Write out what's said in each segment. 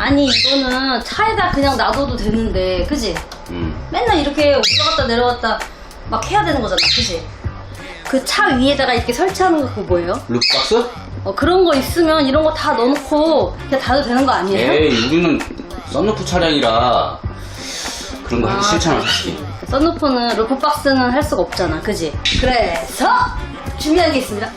아니 이거는 차에다 그냥 놔둬도 되는데 그지? 음. 맨날 이렇게 올라갔다 내려갔다 막 해야 되는 거잖아 그지? 그 차 위에다가 이렇게 설치하는 거 그거 뭐예요? 룩박스? 어, 그런 거 있으면 이런 거 다 넣어놓고 그냥 닫아도 되는 거 아니에요? 에이, 우리는 썬루프 차량이라 그런 거 하기 싫잖아, 솔직히. 썬루프는 루프박스는 할 수가 없잖아 그지? 그래서 준비한 게 있습니다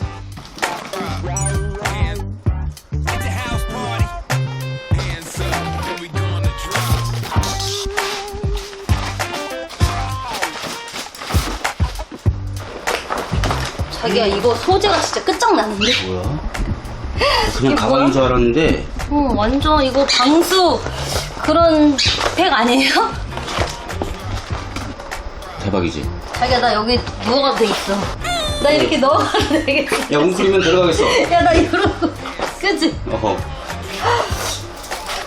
자기야 이거 소재가 진짜 끝장나는데? 뭐야? 그냥 가방인 줄 알았는데 어, 완전 이거 방수 그런 팩 아니에요? 대박이지. 자기야 나 여기 누워가도 되겠어 나 이렇게 넣어가도 되겠어 야, 웅크리면 들어가겠어. 야 나 이러고 그치? 어허.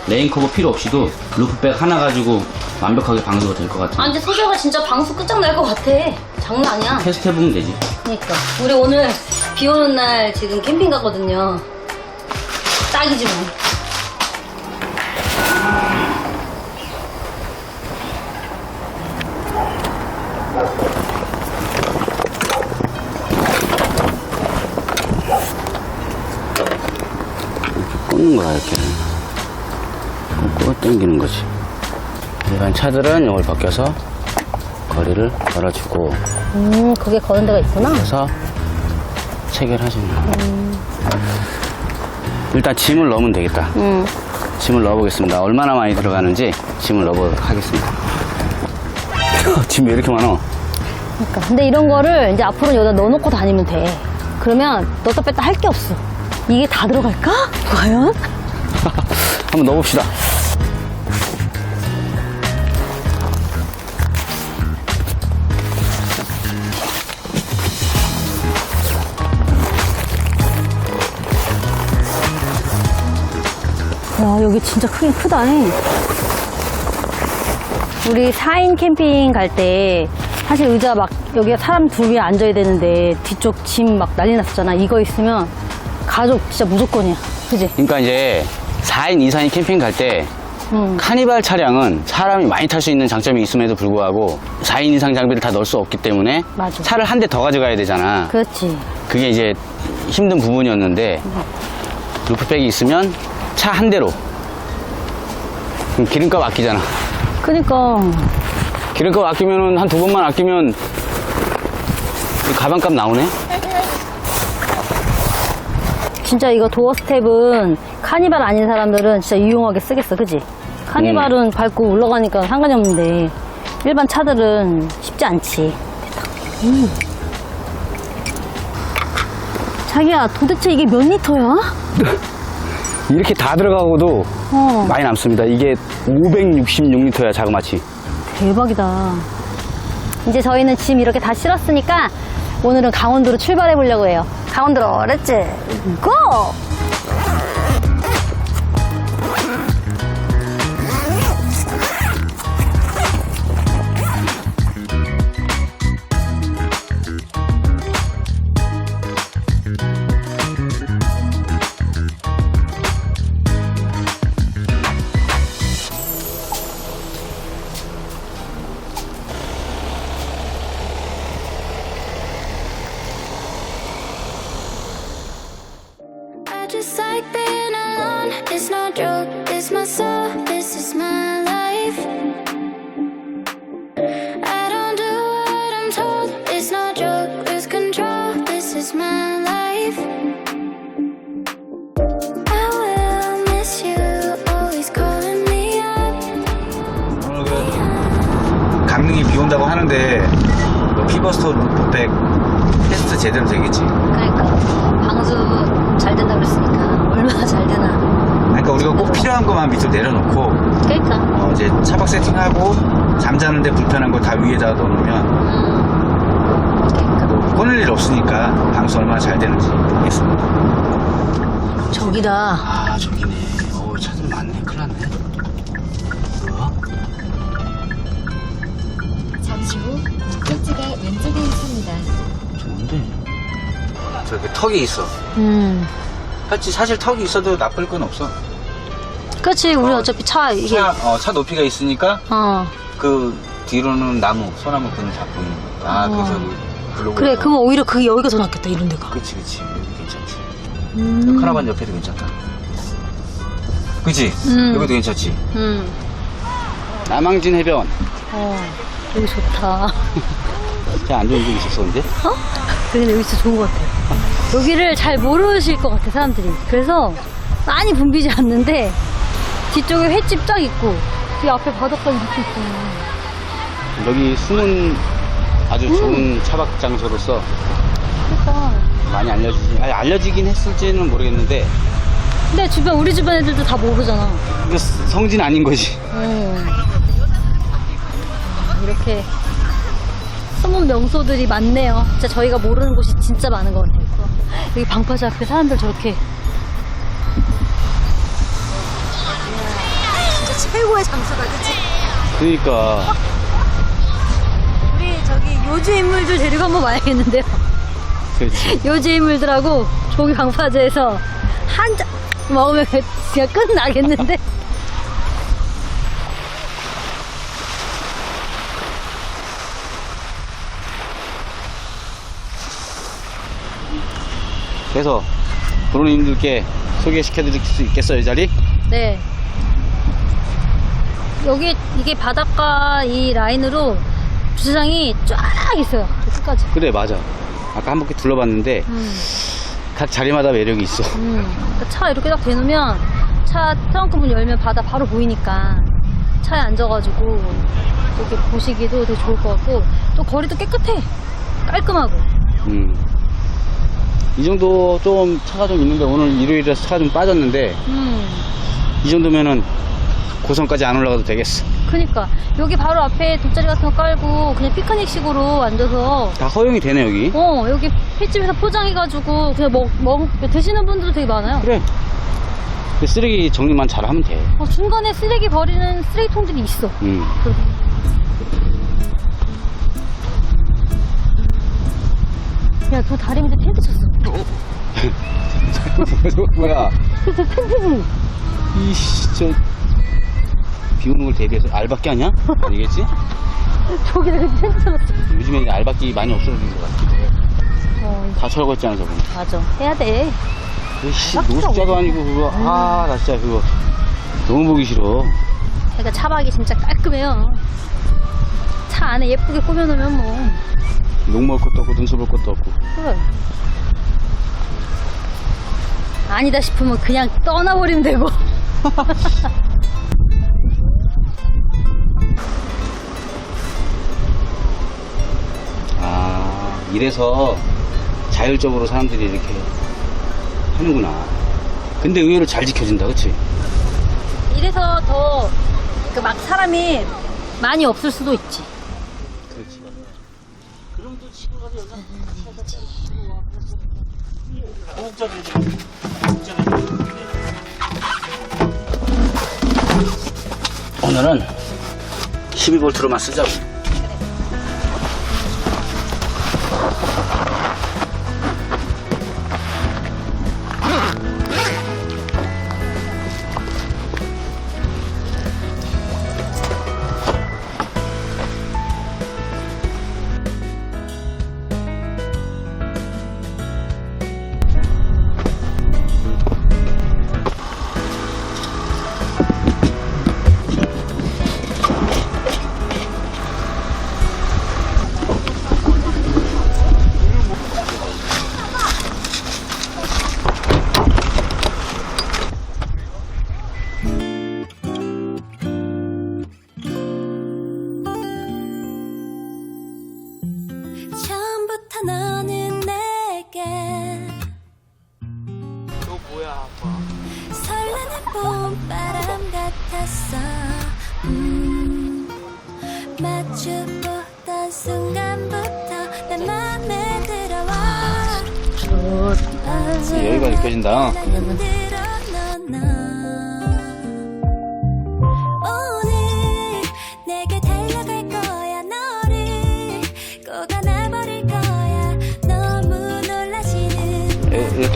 레인 커버 필요 없이도 루프백 하나 가지고 완벽하게 방수가 될 것 같아. 아 근데 소재가 진짜 방수 끝장날 것 같아 장난 아니야 테스트 해보면 되지. 그니까 우리 오늘 비 오는 날 지금 캠핑 가거든요 딱이지 뭐 꽂는 거야, 이렇게. 꽂고 당기는 거지. 일반 차들은 이걸 벗겨서 거리를 걸어주고 음 그게 거는 데가 있구나 그래서 체결하시면 돼요. 일단 짐을 넣으면 되겠다. 음 짐을 넣어보겠습니다. 얼마나 많이 들어가는지 짐을 넣어보도록 하겠습니다. 짐왜 이렇게 많아? 그러니까 근데 이런 거를 이제 앞으로 여기다 넣어놓고 다니면 돼 그러면 넣었다 뺐다 할 게 없어 이게 다 들어갈까? 과연? 한번 넣어봅시다. 여기 진짜 크긴 크다 우리 4인 캠핑 갈 때 사실 의자 막 여기에 사람 두개 앉아야 되는데 뒤쪽 짐 막 난리 났었잖아 이거 있으면 가족 진짜 무조건이야 그지? 그러니까 이제 4인 이상이 캠핑 갈때 응. 카니발 차량은 사람이 많이 탈 수 있는 장점이 있음에도 불구하고 4인 이상 장비를 다 넣을 수 없기 때문에 맞아. 차를 한 대 더 가져가야 되잖아. 그렇지 그게 이제 힘든 부분이었는데 루프백이 있으면 차 한 대로 그럼 기름값 아끼잖아. 그니까 기름값 아끼면은 한두 번만 아끼면 이 가방값 나오네. 진짜 이거 도어 스텝은 카니발 아닌 사람들은 진짜 유용하게 쓰겠어 그지? 카니발은 밟고 올라가니까 상관이 없는데 일반 차들은 쉽지 않지 음. 자기야 도대체 이게 몇 리터야? 이렇게 다 들어가고도 어 많이 남습니다. 이게 566리터야 자그마치. 대박이다. 이제 저희는 짐 이렇게 다 실었으니까 오늘은 강원도로 출발해 보려고 해요. 강원도로 렛츠 고! 하는데 뭐 피버스터 루프백 테스트 제대로 되겠지. 그러니까 방수 잘 된다 그랬으니까 얼마나 잘 되나. 그러니까 우리가 꼭 필요한 것만 밑으로 내려놓고 그러니까 어, 이제 차박 세팅하고 잠자는데 불편한 거 다 위에다 넣어놓으면 음. 그러니까 뭐 꺼낼 일 없으니까 방수 얼마나 잘 되는지 보겠습니다. 저기다. 아 저기네. 후 목적지가 왼쪽에 있습니다. 좋은데. 저기 턱이 있어. 음. 사실, 사실 턱이 있어도 나쁠 건 없어. 그렇지 우리 어차피 차 이게 차, 어, 차 높이가 있으니까 어 그 뒤로는 나무, 소나무 다 보이는 거야. 아, 어. 그래서 그 블로그. 그래 그러면 오히려 그게 여기가 더 낫겠다 이런 데가 그치, 그치. 여기 괜찮지. 음. 카라반 옆에도 괜찮다. 그치? 음. 여기도 괜찮지? 음. 남항진 해변. 어 여기 좋다 제가 안 좋은 적 있었었는데. 어? 근데 여기 진짜 좋은 것 같아 여기를 잘 모르실 것 같아 사람들이 그래서 많이 붐비지 않는데 뒤쪽에 횟집 쫙 있고 이 앞에 바닷가 이렇게 있고 여기 숨은 아주 좋은 차박 장소로서 그러니까 많이 알려지지, 아니, 알려지긴 했을지는 모르겠는데, 근데 주변 우리 주변 애들도 다 모르잖아 이거 성진 아닌 거지. 음. 이렇게 숨은 명소들이 많네요. 진짜 저희가 모르는 곳이 진짜 많은 것 같아요. 여기 방파제 앞에 사람들 저렇게. 진짜 최고의 장소다, 그치? 그러니까. 우리 저기 요주 인물들 데리고 한번 와야겠는데요. 그렇지. 요주 인물들하고 저기 방파제에서 한 잔 먹으면 그냥 끝나겠는데? 그래서 부모님들께 소개시켜 드릴 수 있겠어요, 이 자리? 네. 여기 이게 바닷가 이 라인으로 주차장이 쫙 있어요. 저 끝까지. 그래, 맞아. 아까 한 바퀴 둘러봤는데, 음, 각 자리마다 매력이 있어. 음. 그러니까 차 이렇게 딱 대놓으면 차 트렁크 문 열면 바다 바로 보이니까 차에 앉아가지고 이렇게 보시기도 되게 좋을 것 같고 또 거리도 깨끗해. 깔끔하고. 음. 이 정도 좀 차가 좀 있는데, 오늘 일요일이라서 차가 좀 빠졌는데, 음. 이 정도면은 고성까지 안 올라가도 되겠어. 그니까 여기 바로 앞에 돗자리 같은 거 깔고 그냥 피크닉식으로 앉아서 다 허용이 되네, 여기. 어, 여기 횟집에서 포장해가지고 그냥 먹, 먹, 드시는 분들도 되게 많아요. 그래. 그 쓰레기 정리만 잘 하면 돼. 어, 중간에 쓰레기 버리는 쓰레기통들이 있어. 음. 야, 저 다리 밑에 텐트 쳤어. 뭐야? 저 텐트지? 이씨, 저. 비 오는 걸 대비해서 알박기 아니야? 아니겠지? 저기다 이렇게 텐트 쳤어. 요즘에 알박기 많이 없어진 것 같기도 해. 어, 다 철거했잖아, 저거. 맞아. 해야 돼. 씨, 알박기가 노숙자도 아니고, 그거. 아, 나 진짜 그거. 너무 보기 싫어. 그러니까 차박이 진짜 깔끔해요. 차 안에 예쁘게 꾸며놓으면 뭐. 녹 먹을 것도 없고, 눈썹 볼 것도 없고. 그래. 아니다 싶으면 그냥 떠나버리면 되고. 아, 이래서 자율적으로 사람들이 이렇게 하는구나. 근데 의외로 잘 지켜진다, 그치? 이래서 더 막 사람이 많이 없을 수도 있지. 오늘은 12V로만 쓰자고.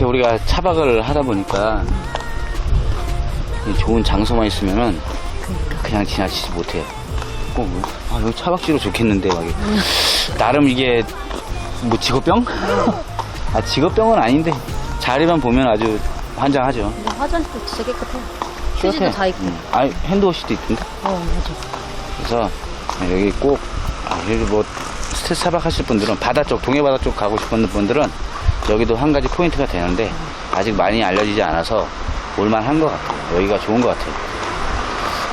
이렇게 우리가 차박을 하다 보니까 이 좋은 장소만 있으면은 그냥 지나치지 못해요. 꼭, 아, 여기 차박지로 좋겠는데, 막. 나름 이게, 뭐, 직업병? 아, 직업병은 아닌데, 자리만 보면 아주 환장하죠. 근데 화장실도 진짜 깨끗해. 휴지도 다 있고. 음. 아, 핸드워시도 있던데? 어, 맞아. 그래서 여기 꼭, 아, 여기 뭐, 스트레스 차박하실 분들은 바다 쪽, 동해 바다 쪽 가고 싶은 분들은 여기도 한 가지 포인트가 되는데 아직 많이 알려지지 않아서 올만한 것 같아요. 여기가 좋은 것 같아요.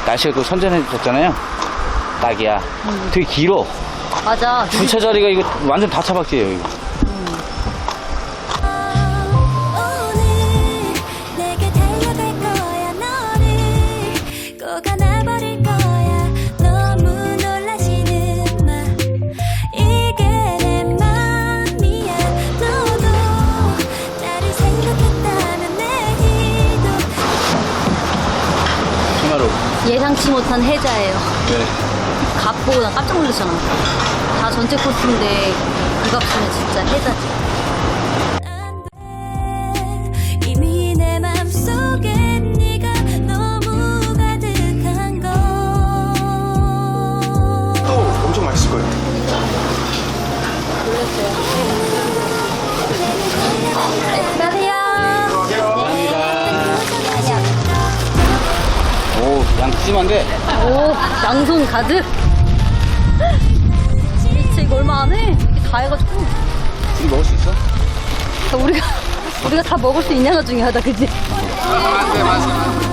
날씨가 또 선전해졌잖아요. 딱이야. 되게 길어. 맞아. 주차 자리가 이거 완전 다 차박지예요, 이거. 예상치 못한 해자예요. 네. 값 보고 난 깜짝 놀랐잖아. 다 전체 코스인데 그 값이면 진짜 해자지. 오, 양손 가득. 진짜 이거 얼마 안 해? 이렇게 다 해가지고. 우리 먹을 수 있어? 다 우리가, 우리가 다 먹을 수 있냐가 중요하다, 그지? In love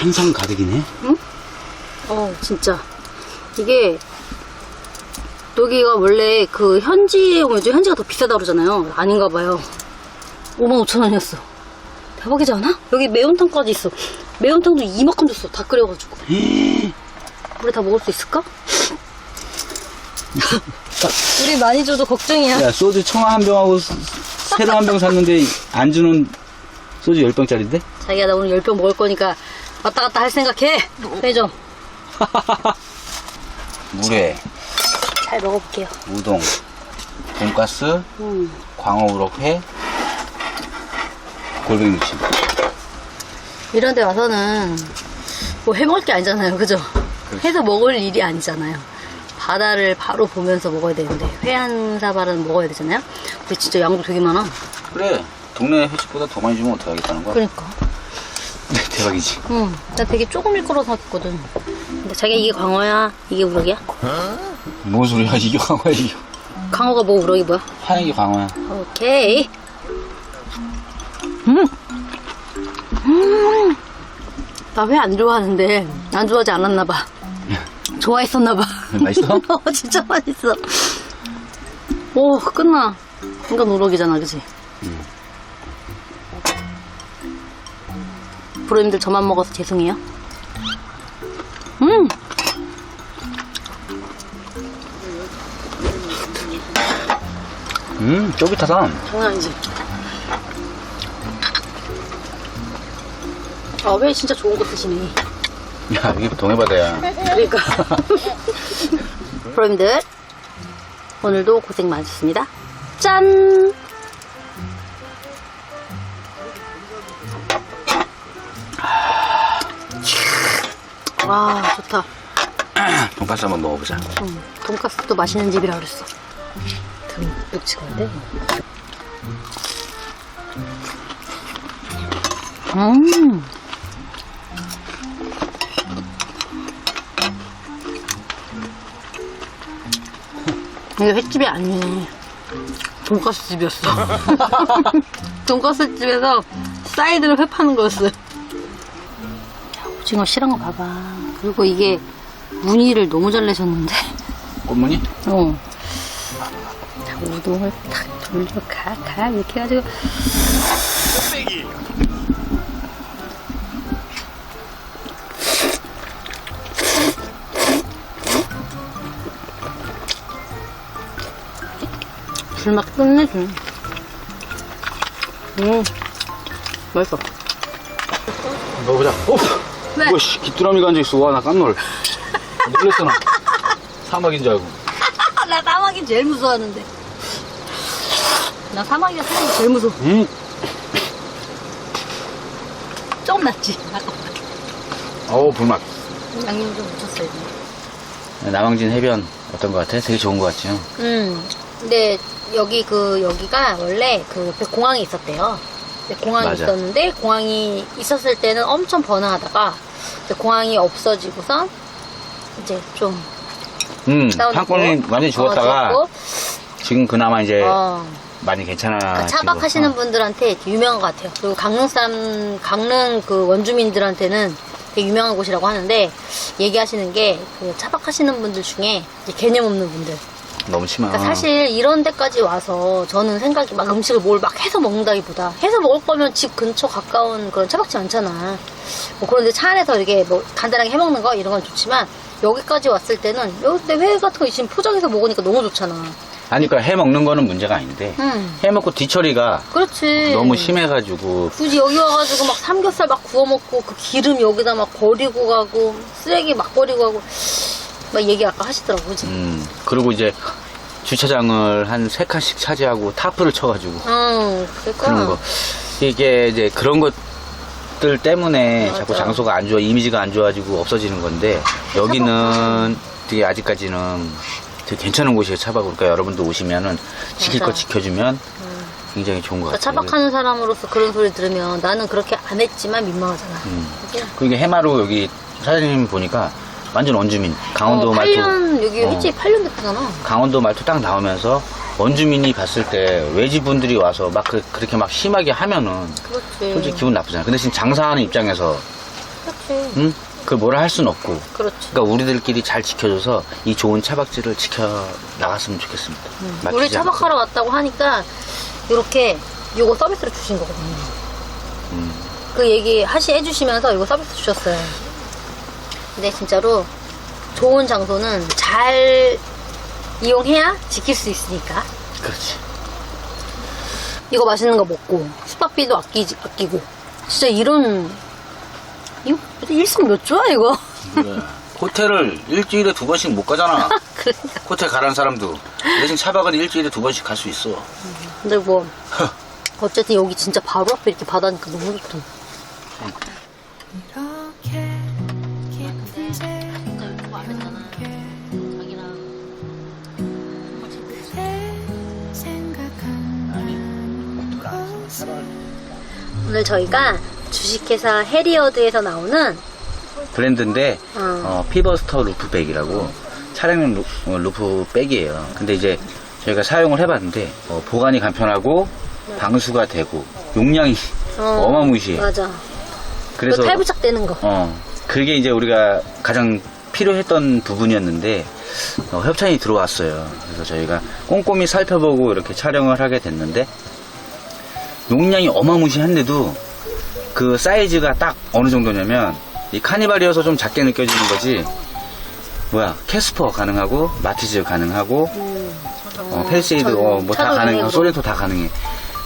한상 가득이네. 어, 진짜. 이게, 여기가 원래 그 현지에 오면 현지가 더 비싸다 그러잖아요. 아닌가 봐요. 55,000원이었어. 대박이지 않아? 여기 매운탕까지 있어. 매운탕도 이만큼 줬어. 다 끓여가지고. 우리 다 먹을 수 있을까? 우리 많이 줘도 걱정이야. 야, 소주 청아 한 병하고 스- 새로 한병 샀는데 안 주는 소주 10병짜리인데? 자기야, 나 오늘 10병 먹을 거니까 왔다 갔다 할 생각해. 편의점. 물회, 잘 먹어볼게요. 우동, 돈가스, 음. 광어 우럭회, 골뱅이 무침. 이런 데 와서는 뭐 해먹을 게 아니잖아요. 그죠? 해서 먹을 일이 아니잖아요. 바다를 바로 보면서 먹어야 되는데 회 한 사발은 먹어야 되잖아요. 근데 진짜 양도 되게 많아. 그래, 동네 회식보다 더 많이 주면 어떡하겠다는 거야? 그러니까. 네, 대박이지. 응. 나 되게 조금일 거라고 생각했거든. 근데 자기가 이게 광어야? 이게 우럭이야? 뭔 소리야, 이게 광어야, 이게. 광어가 뭐 우럭이 뭐야? 하얀 게 광어야. 오케이. 음. 음. 나 회 안 좋아하는데 안 좋아하지 않았나 봐. 좋아했었나 봐. 맛있어? 어, 진짜 맛있어. 오, 끝나. 이건 우럭이잖아, 그지? 브로님들 저만 먹어서 죄송해요. 음! 음, 쫄깃하다. 장난 아니지? 아, 회 진짜 좋은 거 드시네. 야, 이게 동해바다야. 그러니까. 브로님들, 오늘도 고생 많으셨습니다. 짠! 와, 좋다. 돈가스 한번 먹어보자. 응, 돈가스도 맛있는 집이라 그랬어. 듬뿍 찍었는데. 음. 이게 횟집이 아니네. 돈가스 집이었어. 돈가스 집에서 사이드로 회 파는 거였어요. 야, 오징어 실한 거 봐봐. 그리고 이게 무늬를 너무 잘 내셨는데. 꽃무늬? 어. 자, 우동을 탁 돌려, 가, 가, 이렇게 해가지고. 불맛 끝내주네. 음, 맛있어. 먹어보자. 오! 왜? 이거 씨, 귀뚜라미가 앉아있어. 와, 나 깜놀. 놀랬어, 나. 사막인 줄 알고. 나 사막이 제일 무서워하는데. 나 사막이가 사는 게 제일 무서워. 음. 조금 낫지. 아까 어우, 불맛. 양념 좀 묻혔어야 돼. 남항진 해변 어떤 것 같아? 되게 좋은 것 같죠? 음. 근데 여기 그 여기가 원래 그 옆에 공항이 있었대요. 공항이 맞아. 있었는데 공항이 있었을 때는 엄청 번화하다가 공항이 없어지고서 이제 좀 음, 상권이 죽었다가 어, 죽었고, 지금 그나마 이제 어, 많이 괜찮아. 그 차박하시는 분들한테 되게 유명한 것 같아요. 그리고 강릉 사람, 강릉 그 원주민들한테는 되게 유명한 곳이라고 하는데 얘기하시는 게 그 차박하시는 분들 중에 이제 개념 없는 분들. 너무 심하. 그러니까 사실 이런 데까지 와서 저는 생각이 막 음식을 뭘 막 해서 먹는다기보다 해서 먹을 거면 집 근처 가까운 그런 차박지 많잖아. 뭐 그런데 차 안에서 이렇게 뭐 간단하게 해 먹는 거 이런 건 좋지만 여기까지 왔을 때는 여기 때 회 같은 거 지금 포장해서 먹으니까 너무 좋잖아. 아니, 그러니까 해 먹는 거는 문제가 아닌데 응. 해 먹고 뒤처리가 그렇지. 너무 심해가지고 굳이 여기 와가지고 막 삼겹살 막 구워 먹고 그 기름 여기다 막 버리고 가고 쓰레기 막 버리고 가고 막 얘기 아까 하시더라고, 그지? 음, 그리고 이제 주차장을 한 세 칸씩 차지하고 타프를 쳐가지고 응, 그러니까. 그런 거 이게 이제 그런 것들 때문에 맞아. 자꾸 장소가 안 좋아 이미지가 안 좋아지고 없어지는 건데 여기는 되게 아직까지는 되게 괜찮은 곳이에요 차박 그러니까 여러분도 오시면은 지킬 맞아. 거 지켜주면 굉장히 좋은 것 그러니까 같아요. 차박하는 사람으로서 그런 소리 들으면 나는 그렇게 안 했지만 민망하잖아. 음. 그지? 그리고 이게 해마루 여기 사장님 보니까 완전 원주민 강원도 어, 말투 8년, 여기 어. 일찍 8년 됐잖아. 강원도 말투 딱 나오면서 원주민이 봤을 때 외지분들이 와서 막 그, 렇게 막 심하게 하면은 그렇지. 솔직히 기분 나쁘잖아. 근데 지금 장사하는 입장에서 그렇지. 응? 그 뭐라 할 수는 없고. 그렇지. 그러니까 우리들끼리 잘 지켜줘서 이 좋은 차박지를 지켜 나갔으면 좋겠습니다. 맞지? 우리 차박하러 왔다고 하니까 이렇게 요거 서비스로 주신 거거든요. 음. 그 얘기 하시 해주시면서 이거 서비스 주셨어요. 근데 진짜로 좋은 장소는 잘 이용해야 지킬 수 있으니까. 그렇지. 이거 맛있는 거 먹고 숙박비도 아끼지 아끼고 진짜 이런 이거 일승 몇 조야 이거? 호텔을 일주일에 두 번씩 못 가잖아. 그러니까. 호텔 가라는 사람도. 대신 차박은 일주일에 두 번씩 갈 수 있어. 근데 뭐 어쨌든 여기 진짜 바로 앞에 이렇게 바다니까 너무 좋다. 오늘 저희가 주식회사 해리어드에서 나오는 브랜드인데 어. 어, 피버스터 루프백이라고 차량용 루, 어, 루프백이에요. 근데 이제 저희가 사용을 해봤는데 어, 보관이 간편하고 방수가 되고 용량이 어, 어마무시해. 맞아. 그래서 그 탈부착 되는 거. 어 그게 이제 우리가 가장 필요했던 부분이었는데 어, 협찬이 들어왔어요. 그래서 저희가 꼼꼼히 살펴보고 이렇게 촬영을 하게 됐는데 용량이 어마무시한데도 그 사이즈가 딱 어느 정도냐면 이 카니발이어서 좀 작게 느껴지는 거지 뭐야 캐스퍼 가능하고 마티즈 가능하고 어, 펠세이드 전- 어, 뭐 다 가능해. 소렌토 다 가능해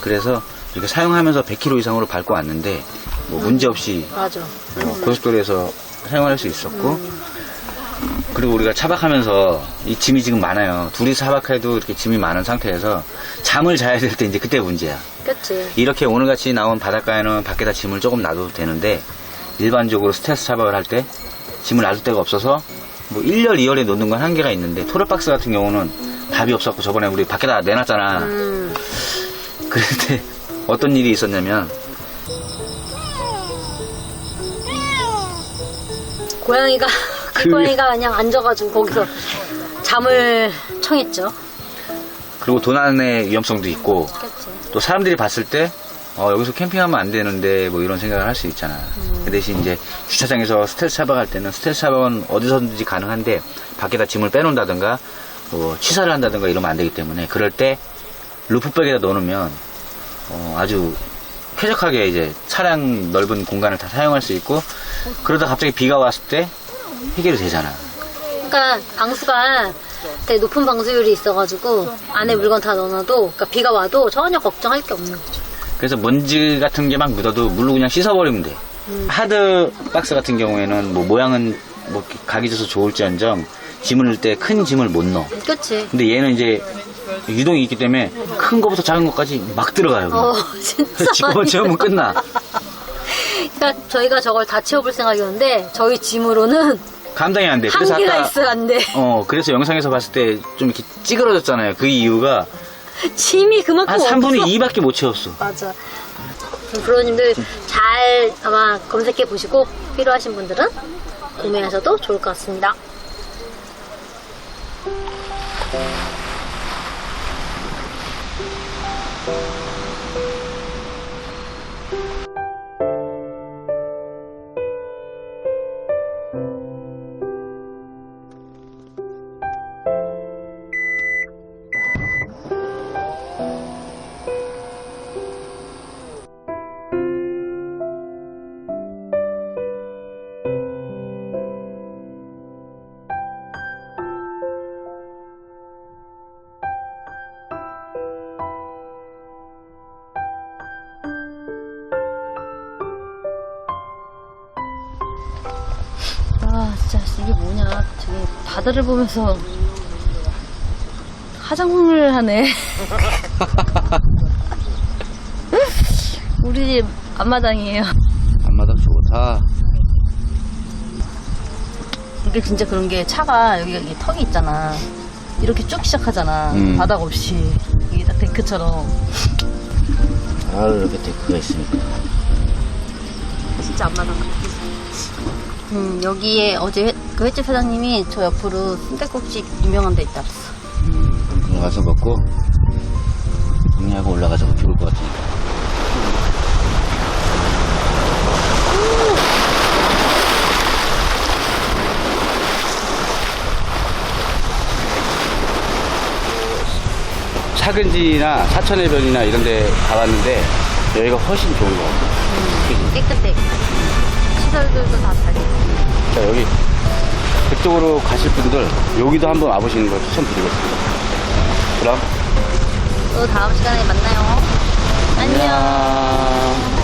그래서 이렇게 사용하면서 100km 이상으로 밟고 왔는데 뭐 문제 없이 맞아. 어, 고속도로에서 사용할 수 있었고 그리고 우리가 차박하면서 이 짐이 지금 많아요. 둘이 차박해도 이렇게 짐이 많은 상태에서 잠을 자야 될 때 이제 그때 문제야. 그치. 이렇게 오늘같이 나온 바닷가에는 밖에다 짐을 조금 놔둬도 되는데 일반적으로 스트레스 차박을 할 때 짐을 놔둘 데가 없어서 뭐 1열, 2열에 놓는 건 한계가 있는데 토르박스 같은 경우는 답이 없었고 저번에 우리 밖에다 내놨잖아. 음, 그런데 어떤 일이 있었냐면 고양이가, 그 그- 그냥 앉아가지고 거기서 잠을 청했죠. 그리고 도난의 위험성도 있고 그치. 또 사람들이 봤을 때 어, 여기서 캠핑하면 안 되는데 뭐 이런 생각을 할 수 있잖아. 그 대신 이제 주차장에서 스텔스 차박할 때는 스텔스 차박은 어디서든지 가능한데 밖에다 짐을 빼놓는다든가 뭐 취사를 한다든가 이러면 안 되기 때문에 그럴 때 루프백에다 넣어놓으면 어, 아주 쾌적하게 이제 차량 넓은 공간을 다 사용할 수 있고 그러다 갑자기 비가 왔을 때 해결이 되잖아. 그러니까 방수가 되게 높은 방수율이 있어가지고 안에 물건 다 넣어놔도 그러니까 비가 와도 전혀 걱정할 게 없는 거죠. 그래서 먼지 같은 게 막 묻어도 물로 그냥 씻어버리면 돼. 하드 박스 같은 경우에는 뭐 모양은 뭐 각이 져서 좋을지언정 짐을 넣을 때 큰 짐을 못 넣어. 그치. 근데 얘는 이제 유동이 있기 때문에 큰 거부터 작은 것까지 막 들어가요. 어, 진짜. 많이 채우면 끝나. 그러니까 저희가 저걸 다 채워볼 생각이었는데 저희 짐으로는 감당이 안 돼. 그래서 한계가 아까 있어요, 안 돼. 어 그래서 영상에서 봤을 때 좀 이렇게 찌그러졌잖아요. 그 이유가 짐이 그만큼 한 3분의 없어. 2밖에 못 채웠어. 맞아. 브로님들 잘 아마 검색해 보시고 필요하신 분들은 구매하셔도 좋을 것 같습니다. 진짜 이게 뭐냐. 저기 바다를 보면서 화장품을 하네. 우리 집 앞마당이에요. 앞마당 좋다. 이게 진짜 그런 게 차가 여기가 이게 턱이 있잖아. 이렇게 쭉 시작하잖아. 음. 바닥 없이. 이게 딱 데크처럼. 아 이렇게 데크가 있으니까. 진짜 앞마당 같아 음 여기에 어제 회, 그 횟집 사장님이 저 옆으로 순대국집 유명한 데 있다 그랬어 그럼 가서 먹고 정리하고 올라가자고 좋을 것 같으니까. 차근지나 사천해변이나 이런 데 가봤는데 여기가 훨씬 좋은 것 같아요. 깨끗해 시설들도 다 달려 자, 여기 그쪽으로 가실 분들 여기도 한번 와보시는 걸 추천드리겠습니다. 그럼 또 다음 시간에 만나요 안녕 안녕.